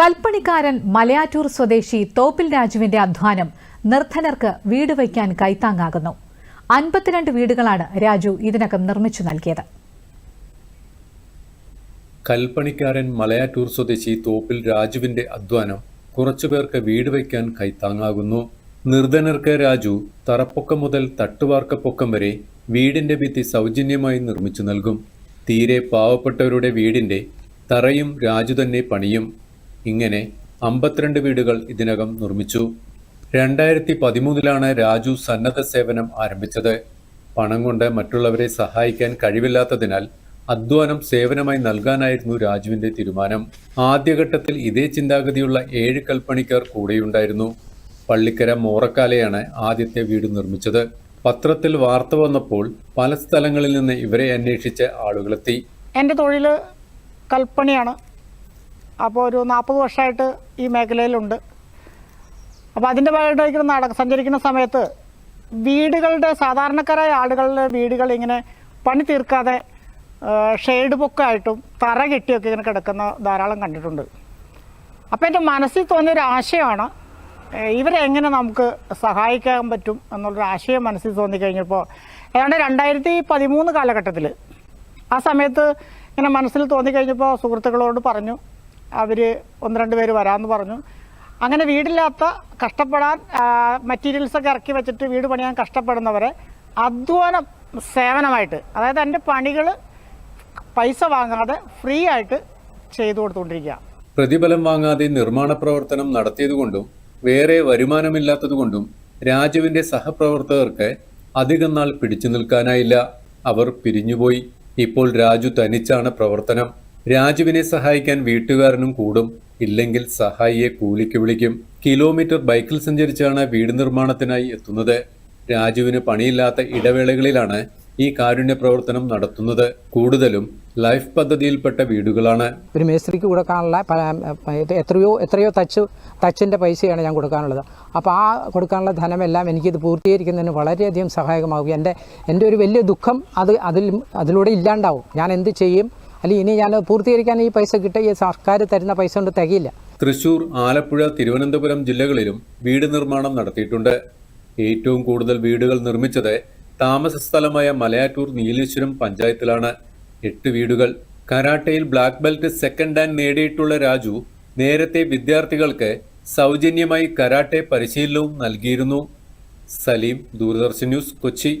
കൽപ്പണിക്കാരൻ മലയാറ്റൂർ സ്വദേശി തോപ്പിൽ രാജുവിന്റെ അധ്വാനം നിർധനർക്ക് വീട് വയ്ക്കാൻ കൈത്താങ്ങാകുന്നു. അൻപത്തിരണ്ട് വീടുകളാണ് രാജു ഇതിനകം നിർമ്മിച്ചു നൽകിയത്. കൽപ്പണിക്കാരൻ മലയാറ്റൂർ സ്വദേശി തോപ്പിൽ രാജുവിന്റെ അധ്വാനം കുറച്ചുപേർക്ക് വീട് വയ്ക്കാൻ കൈത്താങ്ങാകുന്നു. നിർധനർക്ക് രാജു തറപ്പൊക്കം മുതൽ തട്ടുവാർക്കപ്പൊക്കം വരെ വീടിന്റെ ഭിത്തി സൗജന്യമായി നിർമ്മിച്ചു നൽകും. തീരെ പാവപ്പെട്ടവരുടെ വീടിന്റെ തറയും രാജു തന്നെ പണിയും. ഇങ്ങനെ അമ്പത്തിരണ്ട് വീടുകൾ ഇതിനകം നിർമ്മിച്ചു. രണ്ടായിരത്തി പതിമൂന്നിലാണ് രാജു സന്നദ്ധ സേവനം ആരംഭിച്ചത്. പണം കൊണ്ട് മറ്റുള്ളവരെ സഹായിക്കാൻ കഴിവില്ലാത്തതിനാൽ അധ്വാനം സേവനമായി നൽകാനായിരുന്നു രാജുവിന്റെ തീരുമാനം. ആദ്യഘട്ടത്തിൽ ഇതേ ചിന്താഗതിയുള്ള ഏഴ് കൽപ്പണിക്കാർ കൂടെയുണ്ടായിരുന്നു. പള്ളിക്കര മോറക്കാലയാണ് ആദ്യത്തെ വീട് നിർമ്മിച്ചത്. പത്രത്തിൽ വാർത്ത വന്നപ്പോൾ പല സ്ഥലങ്ങളിൽ നിന്ന് ഇവരെ അന്വേഷിച്ച ആളുകളെത്തി. എന്റെ തൊഴിൽ കൽപ്പണിയാണ്. അപ്പോൾ ഒരു നാൽപ്പത് വർഷമായിട്ട് ഈ മേഖലയിലുണ്ട്. അപ്പോൾ അതിന്റെ ഭാഗമായിട്ട് നട സഞ്ചരിക്കുന്ന സമയത്ത് വീടുകളുടെ സാധാരണക്കാരായ ആളുകളുടെ വീടുകൾ ഇങ്ങനെ പണി തീർക്കാതെ ഷെയ്ഡ് പൊക്കായിട്ടും തറ കെട്ടിയൊക്കെ ഇങ്ങനെ കിടക്കുന്ന ധാരാളം കണ്ടിട്ടുണ്ട്. അപ്പോൾ എന്റെ മനസ്സിൽ തോന്നിയ ഒരു ആശയമാണ് ഇവരെങ്ങനെ നമുക്ക് സഹായിക്കാൻ പറ്റും എന്നുള്ളൊരു ആശയം മനസ്സിൽ തോന്നിക്കഴിഞ്ഞപ്പോൾ ഏതാണ്ട് രണ്ടായിരത്തി പതിമൂന്ന് കാലഘട്ടത്തിൽ ആ സമയത്ത് ഇങ്ങനെ മനസ്സിൽ തോന്നിക്കഴിഞ്ഞപ്പോൾ സുഹൃത്തുക്കളോട് പറഞ്ഞു അവർ ഒന്ന് രണ്ട് പേര് വരാമെന്ന് പറഞ്ഞു. അങ്ങനെ വീടില്ലാത്ത കഷ്ടപ്പെടാൻ മെറ്റീരിയൽസൊക്കെ ഇറക്കി വെച്ചിട്ട് വീട് പണിയാൻ കഷ്ടപ്പെടുന്നവരെ അധ്വാനം സേവനമായിട്ട് അതായത് എന്റെ പണികൾ പൈസ വാങ്ങാതെ ഫ്രീ ആയിട്ട് ചെയ്തു കൊടുത്തുകൊണ്ടിരിക്കുക. പ്രതിഫലം വാങ്ങാതെ നിർമ്മാണ പ്രവർത്തനം നടത്തിയതുകൊണ്ടും വേറെ വരുമാനമില്ലാത്തതുകൊണ്ടും രാജുവിന്റെ സഹപ്രവർത്തകർക്ക് അധികം നാൾ പിടിച്ചു നിൽക്കാനായില്ല. അവർ പിരിഞ്ഞുപോയി. ഇപ്പോൾ രാജു തനിച്ചാണ് പ്രവർത്തനം. രാജുവിനെ സഹായിക്കാൻ വീട്ടുകാരനും കൂടും. ഇല്ലെങ്കിൽ സഹായിയെ കൂലിക്ക് വിളിക്കും. കിലോമീറ്റർ ബൈക്കിൽ സഞ്ചരിച്ചാണ് വീട് നിർമ്മാണത്തിനായി എത്തുന്നത്. രാജുവിന് പണിയില്ലാത്ത ഇടവേളകളിലാണ് ഈ കാരുണ്യ പ്രവർത്തനം നടത്തുന്നത്. കൂടുതലും ലൈഫ് പദ്ധതിയിൽപ്പെട്ട വീടുകളാണ്. ഒരു മേസ്ത്രിക്ക് കൊടുക്കാനുള്ള എത്രയോ എത്രയോ തച്ച് തച്ചിന്റെ പൈസയാണ് ഞാൻ കൊടുക്കാനുള്ളത്. അപ്പോൾ ആ കൊടുക്കാനുള്ള ധനമെല്ലാം എനിക്കിത് പൂർത്തീകരിക്കുന്നതിന് വളരെയധികം സഹായകമാകും. എന്റെ എന്റെ ഒരു വലിയ ദുഃഖം അത് അതിൽ അതിലൂടെ ഇല്ലാണ്ടാവും. ഞാൻ എന്ത് ചെയ്യും? അല്ലെങ്കിൽ ഇനി ഞാൻ പൂർത്തീകരിക്കാൻ ഈ പൈസ കിട്ടുക ഈ സർക്കാർ തരുന്ന പൈസ കൊണ്ട് തികയില്ല. തൃശൂർ ആലപ്പുഴ തിരുവനന്തപുരം ജില്ലകളിലും വീട് നിർമ്മാണം നടത്തിയിട്ടുണ്ട്. ഏറ്റവും കൂടുതൽ വീടുകൾ നിർമ്മിച്ചത് താമസ സ്ഥലമായ മലയാറ്റൂർ നീലേശ്വരം പഞ്ചായത്തിലാണ്. എട്ട് വീടുകൾ. കരാട്ടയിൽ ബ്ലാക്ക് ബെൽറ്റ് സെക്കൻഡ് ഹാൻഡ് നേടിയിട്ടുള്ള രാജു നേരത്തെ വിദ്യാർത്ഥികൾക്ക് സൗജന്യമായി കരാട്ടെ പരിശീലനവും നൽകിയിരുന്നു. സലീം ദൂരദർശൻ ന്യൂസ് കൊച്ചി.